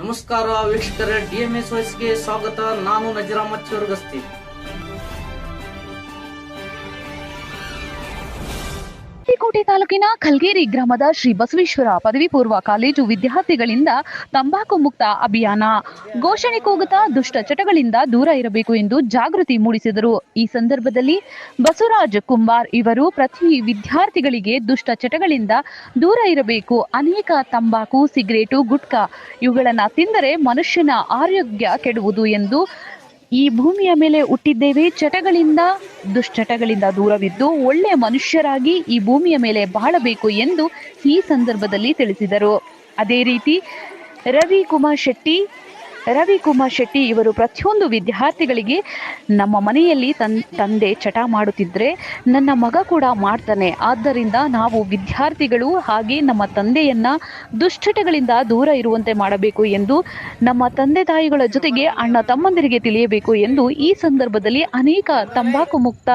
ನಮಸ್ಕಾರ ವೀಕ್ಷಕರೇ ಡಿಎಂಎಸ್ ವಾಯ್ಸ್ಗೆ ಸ್ವಾಗತ. ನಾನು ನಜರಾಮತ್ ಚೋರ್ಗಸ್ತಿ. ಕೋಟೆ ತಾಲೂಕಿನ ಖಲ್ಗೇರಿ ಗ್ರಾಮದ ಶ್ರೀ ಬಸವೇಶ್ವರ ಪದವಿ ಪೂರ್ವ ಕಾಲೇಜು ವಿದ್ಯಾರ್ಥಿಗಳಿಂದ ತಂಬಾಕು ಮುಕ್ತ ಅಭಿಯಾನ. ಘೋಷಣೆ ಕೂಗುತ್ತಾ ದುಷ್ಟ ಚಟಗಳಿಂದ ದೂರ ಇರಬೇಕು ಎಂದು ಜಾಗೃತಿ ಮೂಡಿಸಿದರು. ಈ ಸಂದರ್ಭದಲ್ಲಿ ಬಸವರಾಜ್ ಕುಂಬಾರ್ ಇವರು ಪ್ರತಿ ವಿದ್ಯಾರ್ಥಿಗಳಿಗೆ ದುಷ್ಟ ಚಟಗಳಿಂದ ದೂರ ಇರಬೇಕು. ಅನೇಕ ತಂಬಾಕು, ಸಿಗರೇಟು, ಗುಟ್ಕಾ ಇವುಗಳನ್ನು ತಿಂದರೆ ಮನುಷ್ಯನ ಆರೋಗ್ಯ ಕೆಡುವುದು ಎಂದು ಈ ಭೂಮಿಯ ಮೇಲೆ ಹುಟ್ಟಿದ್ದೇವೆ. ಚಟಗಳಿಂದ, ದುಶ್ಚಟಗಳಿಂದ ದೂರವಿದ್ದು ಒಳ್ಳೆಯ ಮನುಷ್ಯರಾಗಿ ಈ ಭೂಮಿಯ ಮೇಲೆ ಬಾಳಬೇಕು ಎಂದು ಈ ಸಂದರ್ಭದಲ್ಲಿ ತಿಳಿಸಿದರು. ಅದೇ ರೀತಿ ರವಿ ಕುಮಾರ್ ಶೆಟ್ಟಿ ರವಿ ಕುಮಾರ್ ಶೆಟ್ಟಿ ಇವರು ಪ್ರತಿಯೊಂದು ವಿದ್ಯಾರ್ಥಿಗಳಿಗೆ ನಮ್ಮ ಮನೆಯಲ್ಲಿ ತನ್, ತಂದೆ ಚಟ ಮಾಡುತ್ತಿದ್ದರೆ ನನ್ನ ಮಗ ಕೂಡ ಮಾಡ್ತಾನೆ. ಆದ್ದರಿಂದ ನಾವು ವಿದ್ಯಾರ್ಥಿಗಳು ಹಾಗೆ ನಮ್ಮ ತಂದೆಯನ್ನು ದುಶ್ಚಟಗಳಿಂದ ದೂರ ಇರುವಂತೆ ಮಾಡಬೇಕು ಎಂದು ನಮ್ಮ ತಂದೆ ತಾಯಿಗಳ ಜೊತೆಗೆ ಅಣ್ಣ ತಮ್ಮಂದಿರಿಗೆ ತಿಳಿಯಬೇಕು ಎಂದು ಈ ಸಂದರ್ಭದಲ್ಲಿ ಅನೇಕ ತಂಬಾಕು ಮುಕ್ತ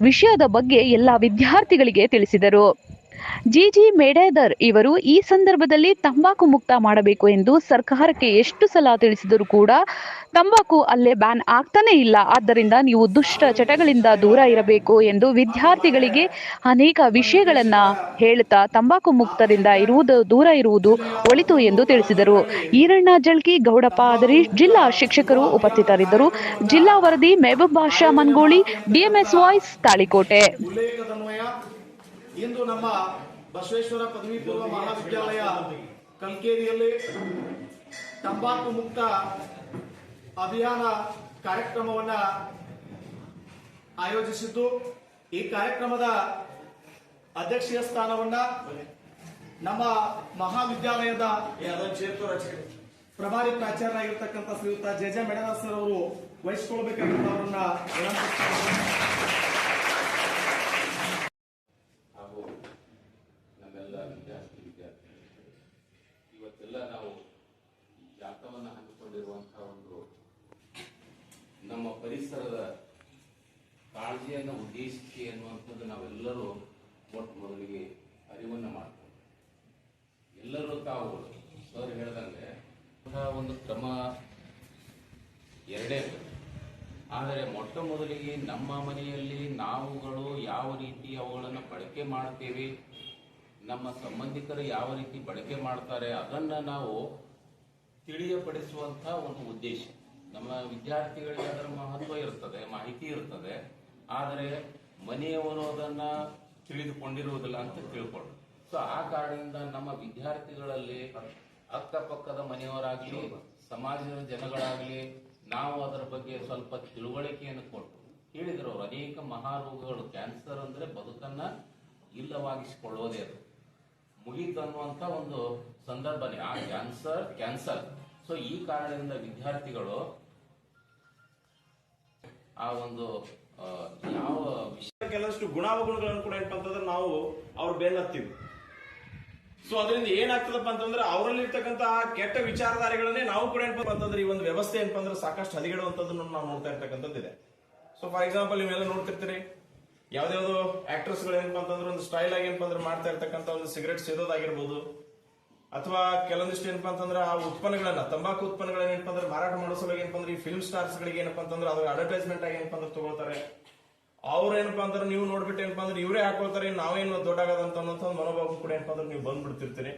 ವಿಷಯದ ಬಗ್ಗೆ ಎಲ್ಲ ವಿದ್ಯಾರ್ಥಿಗಳಿಗೆ ತಿಳಿಸಿದರು. ಜಿಜಿ ಮೇಡೇದರ್ ಇವರು ಈ ಸಂದರ್ಭದಲ್ಲಿ ತಂಬಾಕು ಮುಕ್ತ ಮಾಡಬೇಕು ಎಂದು ಸರ್ಕಾರಕ್ಕೆ ಎಷ್ಟು ಸಲ ತಿಳಿಸಿದರೂ ಕೂಡ ತಂಬಾಕು ಅಲ್ಲೇ ಬ್ಯಾನ್ ಆಗ್ತಾನೇ ಇಲ್ಲ. ಆದ್ದರಿಂದ ನೀವು ದುಷ್ಟ ಚಟಗಳಿಂದ ದೂರ ಇರಬೇಕು ಎಂದು ವಿದ್ಯಾರ್ಥಿಗಳಿಗೆ ಅನೇಕ ವಿಷಯಗಳನ್ನ ಹೇಳುತ್ತಾ ತಂಬಾಕು ಮುಕ್ತದಿಂದ ಇರುವುದು, ದೂರ ಇರುವುದು ಒಳಿತು ಎಂದು ತಿಳಿಸಿದರು. ಈರಣ್ಣ ಜಳ್ಕಿ ಗೌಡಪ್ಪ ಆದರೆ ಜಿಲ್ಲಾ ಶಿಕ್ಷಕರು ಉಪಸ್ಥಿತರಿದ್ದರು. ಜಿಲ್ಲಾ ವರದಿ ಮೆಹಬೂಬ್ ಬಾಷಾ ಮನ್ಗೋಳಿ ಡಿಎಂಎಸ್ ವಾಯ್ಸ್ ತಾಳಿಕೋಟೆ. ಇಂದು ನಮ್ಮ ಬಸವೇಶ್ವರ ಪದವಿ ಪೂರ್ವ ಮಹಾವಿದ್ಯಾಲಯ ಕಲ್ಕೇರಿಯಲ್ಲಿ ತಂಬಾಕು ಮುಕ್ತ ಅಭಿಯಾನ ಕಾರ್ಯಕ್ರಮವನ್ನ ಆಯೋಜಿಸಿದ್ದು. ಈ ಕಾರ್ಯಕ್ರಮದ ಅಧ್ಯಕ್ಷೀಯ ಸ್ಥಾನವನ್ನ ನಮ್ಮ ಮಹಾವಿದ್ಯಾಲಯದ ಪ್ರಭಾರಿ ಪ್ರಾಚಾರ್ಯರಾಗಿರ್ತಕ್ಕಂಥ ಶ್ರೀಯುತ ಜೆ ಜೆ ಮೆಡದಾಸ್ ಅವರು ವಹಿಸಿಕೊಳ್ಬೇಕಾಗಿರುವವರನ್ನ ವಿನಂತಿಸ್ತಾ ಹಾಗೂ ನಮ್ಮೆಲ್ಲ ವಿದ್ಯಾರ್ಥಿ ವಿದ್ಯಾರ್ಥಿ ಇವತ್ತೆಲ್ಲ ನಾವು ಈ ಜಾತವನ್ನು ಹಮ್ಮಿಕೊಂಡಿರುವಂತಹ ಒಂದು ನಮ್ಮ ಪರಿಸರದ ಕಾಳಜಿಯನ್ನು ಉದ್ದೇಶಿಸಿ ಅನ್ನುವಂಥದ್ದು ನಾವೆಲ್ಲರೂ ಮೊಟ್ಟ ಮೊದಲಿಗೆ ಅರಿವನ್ನು ಮಾಡ್ತೇವೆ. ಎಲ್ಲರೂ ತಾವು ಸರ್ ಹೇಳ್ದಂಗೆ ಒಂದು ಕ್ರಮ ಎರಡೇ ಆದರೆ ಮೊಟ್ಟ ಮೊದಲಿಗೆ ನಮ್ಮ ಮನೆಯಲ್ಲಿ ನಾವುಗಳು ಯಾವ ರೀತಿ ಅವುಗಳನ್ನು ಬಳಕೆ ಮಾಡ್ತೇವೆ ನಮ್ಮ ಸಂಬಂಧಿಕರು ಯಾವ ರೀತಿ ಬಳಕೆ ಮಾಡ್ತಾರೆ ಅದನ್ನ ನಾವು ತಿಳಿಯಪಡಿಸುವಂತ ಒಂದು ಉದ್ದೇಶ. ನಮ್ಮ ವಿದ್ಯಾರ್ಥಿಗಳಿಗೆ ಅದರ ಮಹತ್ವ ಇರ್ತದೆ, ಮಾಹಿತಿ ಇರ್ತದೆ. ಆದರೆ ಮನೆಯವರು ಅದನ್ನ ತಿಳಿದುಕೊಂಡಿರುವುದಿಲ್ಲ ಅಂತ ತಿಳ್ಕೊಂಡು ಸೊ ಆ ಕಾರಣದಿಂದ ನಮ್ಮ ವಿದ್ಯಾರ್ಥಿಗಳಲ್ಲಿ ಅಕ್ಕಪಕ್ಕದ ಮನೆಯವರಾಗಲಿ, ಸಮಾಜದ ಜನಗಳಾಗ್ಲಿ ನಾವು ಅದರ ಬಗ್ಗೆ ಸ್ವಲ್ಪ ತಿಳುವಳಿಕೆಯನ್ನು ಕೊಟ್ಟು ಹೇಳಿದ್ರು ಅನೇಕ ಮಹಾರೋಗಗಳು, ಕ್ಯಾನ್ಸರ್ ಅಂದ್ರೆ ಬದುಕನ್ನ ಇಲ್ಲವಾಗಿಸಿಕೊಳ್ಳೋದೇ ಅದು. ಮುಗೀತು ಅನ್ನುವಂತ ಒಂದು ಸಂದರ್ಭನೇ. ಆ ಕ್ಯಾನ್ಸರ್ ಕ್ಯಾನ್ಸರ್ ಸೊ ಈ ಕಾರಣದಿಂದ ವಿದ್ಯಾರ್ಥಿಗಳು ಆ ಒಂದು ಯಾವ ವಿಷಯ ಕೆಲವಷ್ಟು ಗುಣಾವಗುಣಗಳನ್ನು ಕೂಡ ಏನಪ್ಪ ಅಂತಂದ್ರೆ ನಾವು ಅವ್ರ ಬೆನ್ನತ್ತೀವಿ ಸೊ ಅದರಿಂದ ಏನಾಗ್ತದಪ್ಪ ಅಂತಂದ್ರೆ ಅವರಲ್ಲಿ ಇರ್ತಕ್ಕಂತ ಕೆಟ್ಟ ವಿಚಾರಧಾರೆಗಳನ್ನೇ ನಾವು ಕೂಡ ಏನಪ್ಪ ಅಂತಂದ್ರೆ ಈ ಒಂದು ವ್ಯವಸ್ಥೆ ಏನಪ್ಪ ಅಂದ್ರೆ ಸಾಕಷ್ಟು ಹದಿಗೆಡುವಂತದನ್ನು ನಾವು ನೋಡ್ತಾ ಇರ್ತಕ್ಕಂಥದ್ದಿದೆ. ಸೊ ಫಾರ್ ಎಕ್ಸಾಂಪಲ್ ನೀವೆಲ್ಲ ನೋಡ್ತಿರ್ತೀರಿ ಯಾವ್ದಾವ್ದು ಆಕ್ಟ್ರೆಸ್ಗಳು ಏನಪ್ಪ ಅಂತಂದ್ರೆ ಒಂದು ಸ್ಟೈಲ್ ಆಗಿ ಏನಪ್ಪ ಅಂದ್ರೆ ಮಾಡ್ತಾ ಇರ್ತಕ್ಕಂಥ ಒಂದು ಸಿಗರೆಟ್ ಸೇದೋದಾಗಿರ್ಬೋದು. ಅಥವಾ ಕೆಲವೊಂದಿಷ್ಟು ಏನಪ್ಪಾ ಅಂತಂದ್ರೆ ಆ ಉತ್ಪನ್ನಗಳನ್ನ, ತಂಬಾಕು ಉತ್ಪನ್ನಗಳನ್ನ ಏನಪ್ಪ ಅಂದ್ರೆ ಮಾರಾಟ ಮಾಡೋ ಸಲುವಾಗಿ ಏನಪ್ಪ ಅಂದ್ರೆ ಈ ಫಿಲ್ಮ್ ಸ್ಟಾರ್ಸ್ ಗಳಿಗೆ ಏನಪ್ಪ ಅಂತಂದ್ರೆ ಅದ್ರ ಅಡ್ವರ್ಟೈಸ್ಮೆಂಟ್ ಆಗಿ ಏನಪ್ಪ ಅಂದ್ರೆ ತಗೊಳ್ತಾರೆ. ಅವ್ರು ಏನಪ್ಪಾ ಅಂದ್ರೆ ನೀವು ನೋಡ್ಬಿಟ್ಟು ಏನಪ್ಪಾ ಅಂದ್ರೆ ಇವರೇ ಹಾಕೋತಾರೆ ನಾವೇನು ದೊಡ್ಡ ಆಗದಂತ ಅನ್ನೋಂಥ ಒಂದು ಮನೋಭಾವ ಕೂಡ ಏನಪ್ಪ ಅಂದ್ರೆ ನೀವು ಬಂದ್ಬಿಡ್ತಿರ್ತೀರಿ.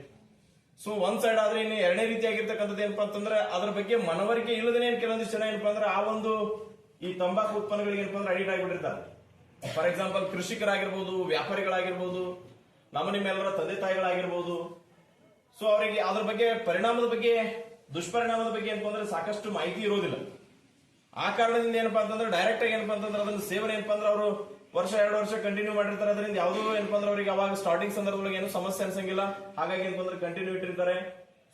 ಸೊ ಒಂದ್ ಸೈಡ್ ಆದ್ರೆ ಇನ್ನು ಎರಡನೇ ರೀತಿಯಾಗಿರ್ತಕ್ಕಂಥದ್ದು ಏನಪ್ಪಾ ಅಂತಂದ್ರೆ ಅದ್ರ ಬಗ್ಗೆ ಮನವರಿಕೆ ಇಲ್ಲದೇನೆ ಕೆಲವೊಂದಿಷ್ಟು ಜನ ಏನಪ್ಪಾ ಅಂದ್ರೆ ಆ ಒಂದು ಈ ತಂಬಾಕು ಉತ್ಪನ್ನಗಳಿಗೆ ಏನಪ್ಪಾ ಅಂದ್ರೆ ಅಡಿಟ್ ಆಗಿಬಿಟ್ಟಿರ್ತಾರೆ. ಫಾರ್ ಎಕ್ಸಾಂಪಲ್ ಕೃಷಿಕರಾಗಿರ್ಬೋದು, ವ್ಯಾಪಾರಿಗಳಾಗಿರ್ಬೋದು, ನಮ್ಮ ನಿಮ್ಮೆಲ್ಲರ ತಂದೆ ತಾಯಿಗಳಾಗಿರ್ಬೋದು. ಸೊ ಅವರಿಗೆ ಅದ್ರ ಬಗ್ಗೆ, ಪರಿಣಾಮದ ಬಗ್ಗೆ, ದುಷ್ಪರಿಣಾಮದ ಬಗ್ಗೆ ಅಂತಂದ್ರೆ ಸಾಕಷ್ಟು ಮಾಹಿತಿ ಇರೋದಿಲ್ಲ. ಆ ಕಾರಣದಿಂದ ಏನಪ್ಪಾ ಅಂತಂದ್ರೆ ಡೈರೆಕ್ಟ್ ಆಗಿ ಏನಪ್ಪಾ ಅಂತಂದ್ರೆ ಅದನ್ನ ಸೇವನೆ ಏನಪ್ಪಾ ಅಂದ್ರೆ ಅವರು ವರ್ಷ, ಎರಡು ವರ್ಷ ಕಂಟಿನ್ಯೂ ಮಾಡಿರ್ತಾರೆ. ಅದರಿಂದ ಯಾವುದೋ ಏನಪ್ಪಾ ಅಂದ್ರೆ ಅವರಿಗೆ ಅವಾಗ ಸ್ಟಾರ್ಟಿಂಗ್ ಸಂದರ್ಭದೊಳಗೆ ಏನು ಸಮಸ್ಯೆ ಅನ್ಸಂಗಿಲ್ಲ. ಹಾಗಾಗಿ ಏನಪ್ಪಾ ಅಂದ್ರೆ ಕಂಟಿನ್ಯೂ ಇಟ್ಟಿರ್ತಾರೆ.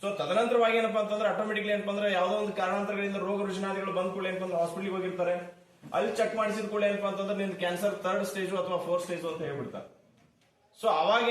ಸೊ ತದನಂತರವಾಗಿ ಏನಪ್ಪಾ ಅಂತಂದ್ರೆ ಆಟೋಮೆಟಿಕ್ಲಿ ಏನಪ್ಪಾ ಅಂದ್ರೆ ಯಾವುದೋ ಒಂದು ಕಾರಣಾಂತರಗಳಿಂದ ರೋಗ ರುಜಿನಾದಿಗಳು ಬಂದ ಕೂಡ ಏನಪ್ಪಾ ಅಂದ್ರೆ ಹಾಸ್ಪಿಟ್ಲಿಗೆ ಹೋಗಿರ್ತಾರೆ. ಅಲ್ಲಿ ಚೆಕ್ ಮಾಡಿಸಿದ ಕೂಡ ಏನಪ್ಪಾ ಅಂತಂದ್ರೆ ನಿಮ್ದು ಕ್ಯಾನ್ಸರ್ ಥರ್ಡ್ ಸ್ಟೇಜ್ ಅಥವಾ ಫೋರ್ತ್ ಸ್ಟೇಜ್ ಅಂತ ಹೇಳ್ಬಿಡ್ತಾರೆ. ಸೊ ಅವಾಗ